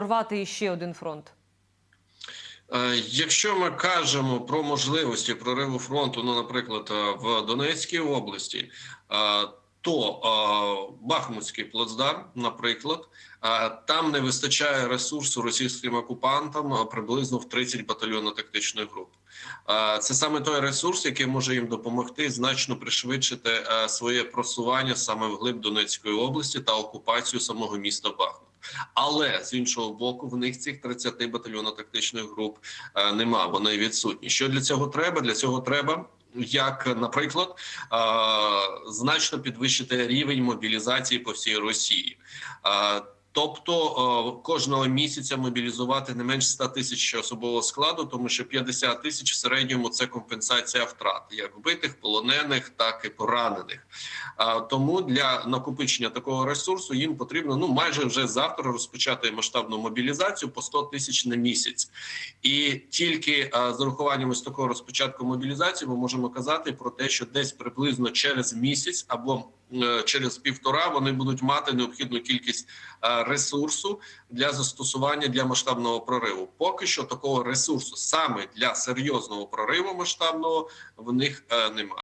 рвати іще один фронт? Е, Якщо ми кажемо про можливості прориву фронту, ну, наприклад, е, в Донецькій області, е, то Бахмутський плацдарм, наприклад, там не вистачає ресурсу російським окупантам приблизно в 30 батальйонно-тактичних груп. Е, Це саме той ресурс, який може їм допомогти значно пришвидшити своє просування саме в глиб Донецької області та окупацію самого міста Бахмут. Але з іншого боку, в них цих 30 батальйонно-тактичних груп е, нема. Вони відсутні. Що для цього треба? Для цього треба. Як, наприклад, е, значно підвищити рівень мобілізації по всій Росії, Е, тобто е, кожного місяця мобілізувати не менш 100 тисяч особового складу, тому що 50 тисяч в середньому це компенсація втрат, як вбитих, полонених, так і поранених. Тому для накопичення такого ресурсу їм потрібно ну майже вже завтра розпочати масштабну мобілізацію по 100 тисяч на місяць, і тільки е, з урахуванням ось такого розпочатку мобілізації ми можемо казати про те, що десь приблизно через місяць або через півтора вони будуть мати необхідну кількість е, ресурсу для застосування для масштабного прориву. Поки що такого ресурсу саме для серйозного прориву масштабного в них е, немає.